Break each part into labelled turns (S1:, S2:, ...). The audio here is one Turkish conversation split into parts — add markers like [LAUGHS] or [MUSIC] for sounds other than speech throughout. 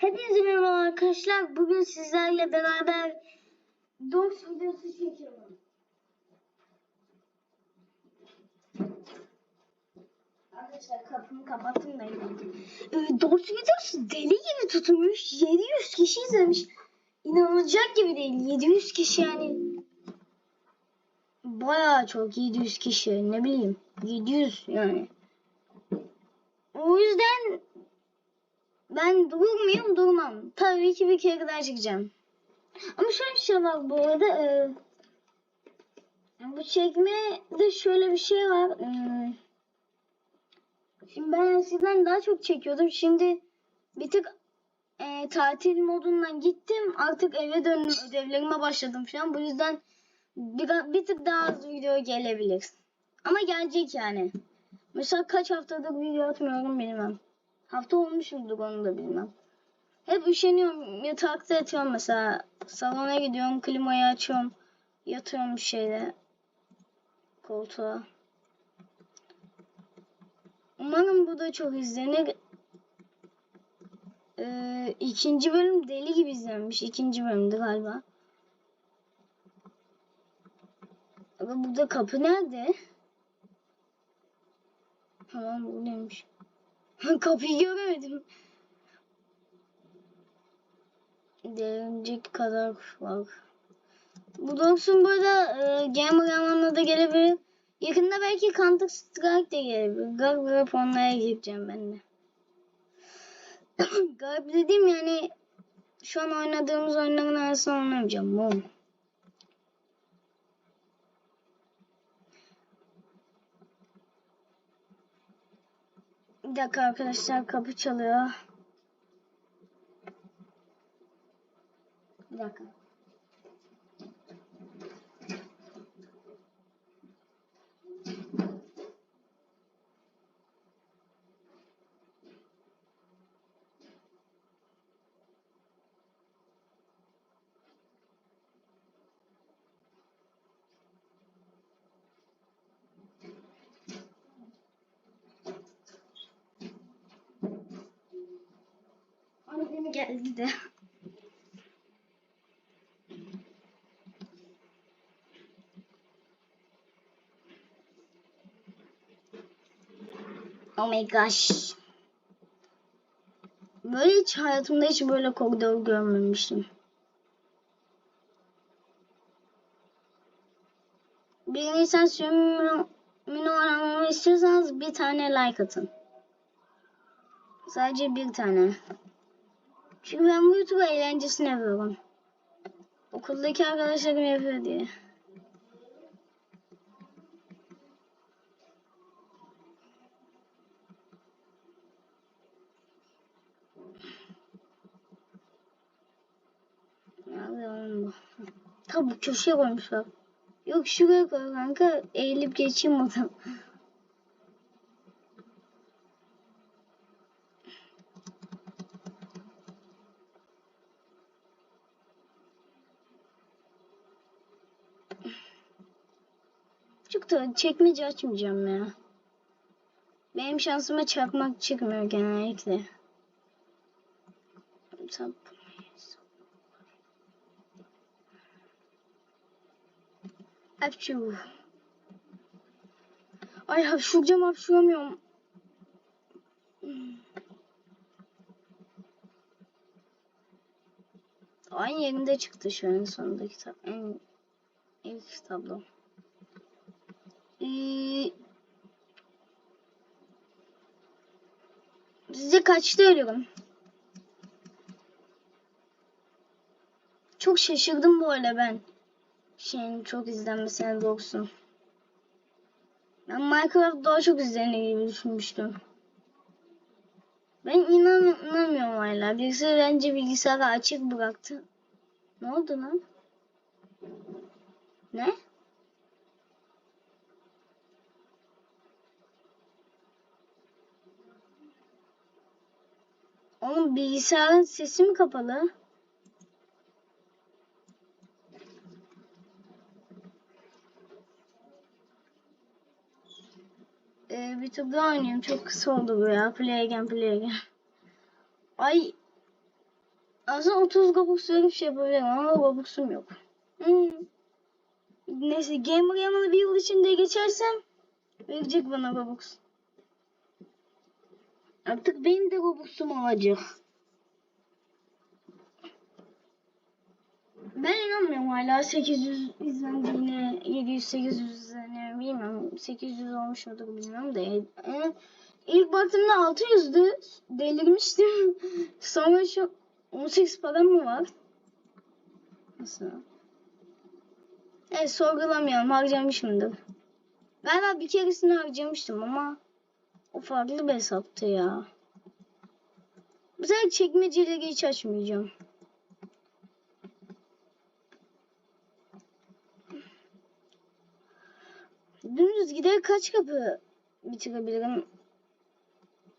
S1: Hepinize merhaba arkadaşlar. Bugün sizlerle beraber Dogs videosu çekiyorum. Arkadaşlar kapımı kapattım da ee, Dogs videosu deli gibi tutulmuş. 700 kişi izlemiş. İnanılacak gibi değil. 700 kişi yani. Bayağı çok 700 kişi ne bileyim. 700 yani. O yüzden ben durur muyum? Durmam. Tabii ki bir kere daha çıkacağım. Ama şöyle bir şey var bu arada. E, bu çekmede şöyle bir şey var. Hmm. Şimdi ben eskiden daha çok çekiyordum. Şimdi bir tık e, tatil modundan gittim. Artık eve döndüm. Ödevlerime başladım falan. Bu yüzden bir, bir tık daha az video gelebilir. Ama gelecek yani. Mesela kaç haftadır video atmıyorum bilmem. Hafta olmuşumdur onu da bilmem. Hep üşeniyorum. Yatakta yatıyorum mesela. Salona gidiyorum. Klimayı açıyorum. Yatıyorum bir şeyde. Koltuğa. Umarım bu da çok izlenir. Ee, ikinci bölüm deli gibi izlenmiş. İkinci bölümdü galiba. Ama burada kapı nerede? Tamam buradaymış. Kapıyı göremedim. Derinecek kadar var. Bu Dogs'un burada e, gamer anlamına da gelebilir. Yakında belki Counter Strike de gelebilir. Garip garip onlara gireceğim ben de. [COUGHS] garip dediğim yani şu an oynadığımız oyunların arasında oynamayacağım. Mum. Bir dakika arkadaşlar kapı çalıyor. Bir dakika. Geldi. Oh my gosh. Böyle hiç hayatımda hiç böyle koridor görmemiştim. Bir insan sürümünü oynamamı istiyorsanız bir tane like atın. Sadece bir tane. Çünkü ben bu YouTube eğlencesini yapıyorum. Okuldaki arkadaşlarım yapıyor diye. Tabi köşeye koymuşlar. Yok şuraya koy kanka. Eğilip geçeyim oradan. Çok da çekmece açmayacağım ya. Benim şansıma çakmak çıkmıyor genellikle. Hapşu. Ay hapşuracağım hapşuramıyorum. Aynı yerinde çıktı şu an sonundaki tab en ilk tablo. Ee, size kaçta ölüyorum? Çok şaşırdım bu arada ben. Şeyin çok izlenmesine doksun. Ben Minecraft daha çok izlenir gibi düşünmüştüm. Ben inan inanmıyorum hala. Birisi bence bilgisayarı açık bıraktı. Ne oldu lan? Ne? Oğlum bilgisayarın sesi mi kapalı? Ee, bir tur daha oynayayım. Çok kısa oldu bu ya. Play again, play again. Ay. Aslında 30 Robux verip şey yapabilirim ama Robux'um yok. Hmm. Neyse Gamer Yaman'ı bir yıl içinde geçersem verecek bana Robux. Artık benim de Robux'um olacak. Ben inanmıyorum hala 800 izlendiğine, 700-800 izlendiğine bilmiyorum. 800 olmuş mudur bilmiyorum da. Yani ilk baktığımda 600'dü. Delirmiştim. [LAUGHS] Sonra şu 18 param mı var? Nasıl? Evet sorgulamıyorum harcamışımdır. Galiba bir keresini harcamıştım ama o farklı bir hesaptı ya. Bu sefer çekmeceleri hiç açmayacağım. Dümdüz gider kaç kapı bitirebilirim?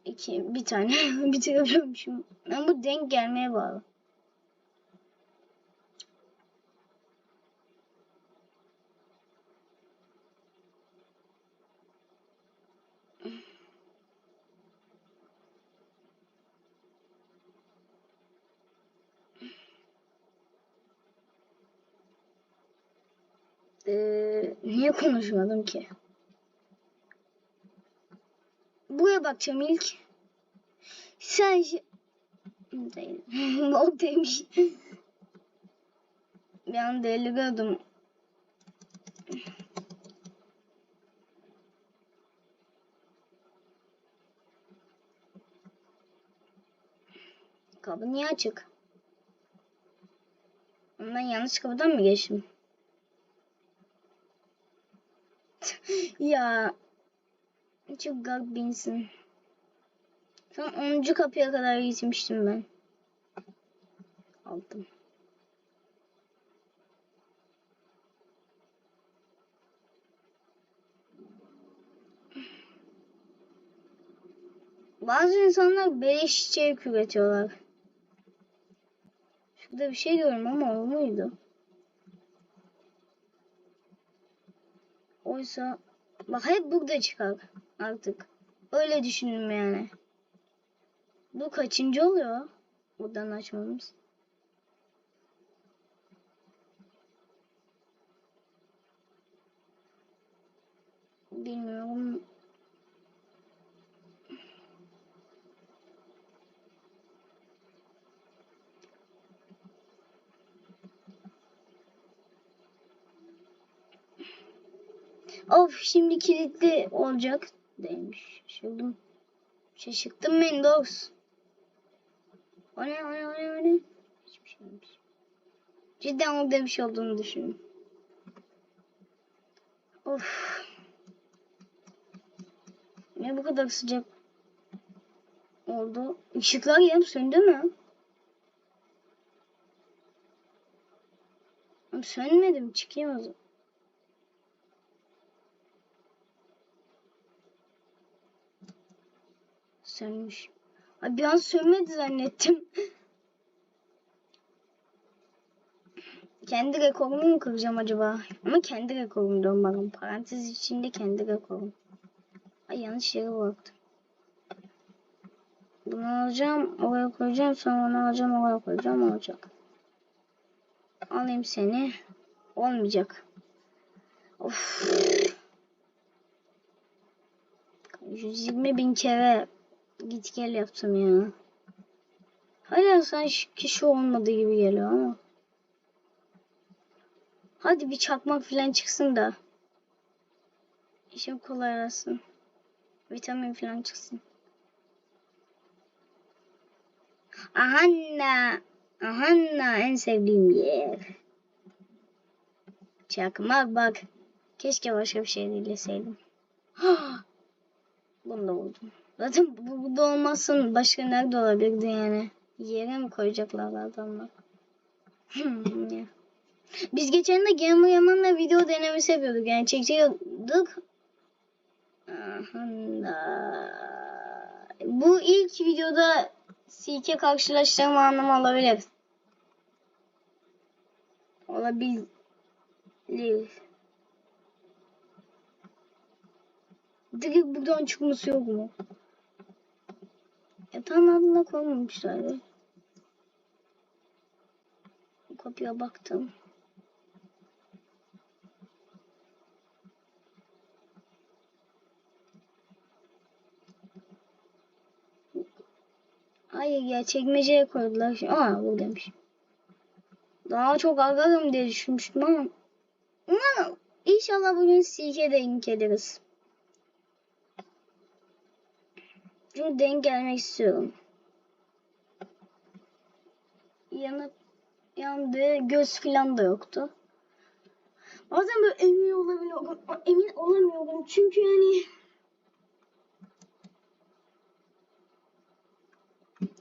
S1: İki, bir tane [LAUGHS] bitirebiliyormuşum. Ben bu denk gelmeye bağlı. Ee, niye konuşmadım ki? Buraya bakacağım ilk. Sen şi- değil. [LAUGHS] Bok demiş. Bir an deliriyordum. Kapı niye açık? Ben yanlış kapıdan mı geçtim? [LAUGHS] ya çok gag bir insan. Son 10. kapıya kadar gitmiştim ben. Aldım. Bazı insanlar beleş içerik üretiyorlar. Şurada bir şey görüyorum ama o muydu? Oysa bak hep burada çıkar artık. Öyle düşündüm yani. Bu kaçıncı oluyor? Buradan açmamız. Bilmiyorum. Of şimdi kilitli olacak demiş. Şaşırdım. Şaşırttım Windows. O ne o ne o ne o ne? Hiçbir şey olmamış. Cidden bir şey olduğunu düşündüm. Of. Ne bu kadar sıcak oldu? Işıklar yanıp söndü mü? Sönmedim. Çıkayım o zaman. Sönmüş. Ay bir an sönmedi zannettim. kendi rekorumu mu kıracağım acaba? Ama kendi rekorum diyorum bakın. Parantez içinde kendi rekorum. Ay yanlış yere bıraktım. Bunu alacağım, oraya koyacağım, sonra onu alacağım, oraya koyacağım, olacak. Alayım seni. Olmayacak. Of. 120 bin kere git gel yaptım ya. Hala sanki kişi olmadı gibi geliyor ama. Hadi bir çakmak falan çıksın da. İşim kolaylasın. Vitamin falan çıksın. Ahanna. Ahanna en sevdiğim yer. Çakmak bak. Keşke başka bir şey dinleseydim. [GASPS] Bunu da buldum. Zaten burada olmasın başka nerede olabilirdi yani? Yere mi koyacaklar adamlar? Biz geçen de Gamer Yaman'la video denemesi yapıyorduk. Yani çekiyorduk. Bu ilk videoda CK karşılaştırma anlamı olabilir. Olabilir. Direkt buradan çıkması yok mu? Yatağın altına koymamışlar. Kapıya baktım. Hayır ya çekmeceye koydular. Aa buradaymış. Daha çok ararım diye düşünmüştüm ama. Ama inşallah bugün sike denk geliriz. Çünkü denk gelmek istiyorum. Yanıp yandı göz filan da yoktu. Bazen böyle emin olabiliyorum. Emin olamıyorum çünkü yani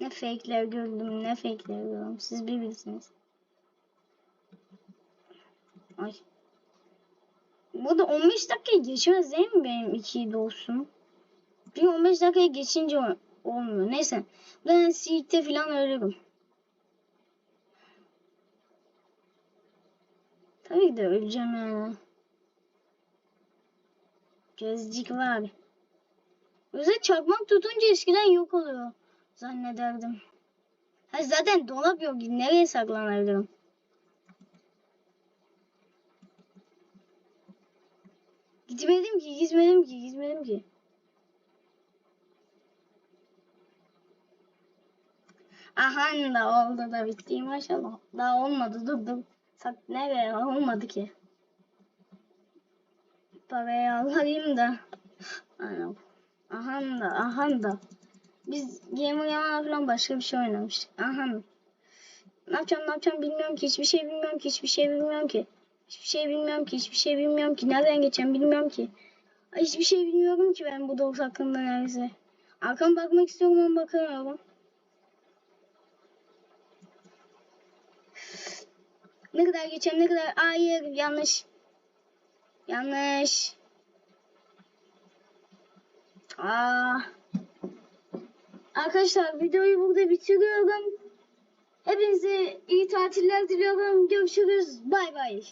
S1: ne fake'ler gördüm ne fake'ler gördüm. Siz bir bilsiniz. Ay. Burada 15 dakika geçmez değil mi benim 2'yi olsun? Çünkü 15 dakikaya geçince ol- olmuyor. Neyse. Ben Seed'de falan ölürüm. Tabii ki de öleceğim yani. Gözcük var. Özel çakmak tutunca eskiden yok oluyor. Zannederdim. Ha zaten dolap yok. Nereye saklanabilirim? Gitmedim ki, gitmedim ki, gitmedim ki. Aha da oldu da bitti maşallah. Daha olmadı dur dur. Sak nereye olmadı ki. Parayı alayım da. Aha da aha da. Biz Gamer Yaman falan başka bir şey oynamıştık. Aha. Ne yapacağım ne yapacağım bilmiyorum ki. Hiçbir şey bilmiyorum ki. Hiçbir şey bilmiyorum ki. Hiçbir şey bilmiyorum ki. Hiçbir şey bilmiyorum ki. Nereden geçeceğim bilmiyorum ki. Hiçbir şey bilmiyorum ki ben bu doğu hakkında neredeyse. Arkama bakmak istiyorum ama bakamıyorum. Ne kadar geçeceğim ne kadar. Hayır yanlış. Yanlış. Aa. Arkadaşlar videoyu burada bitiriyorum. Hepinize iyi tatiller diliyorum. Görüşürüz. Bay bay.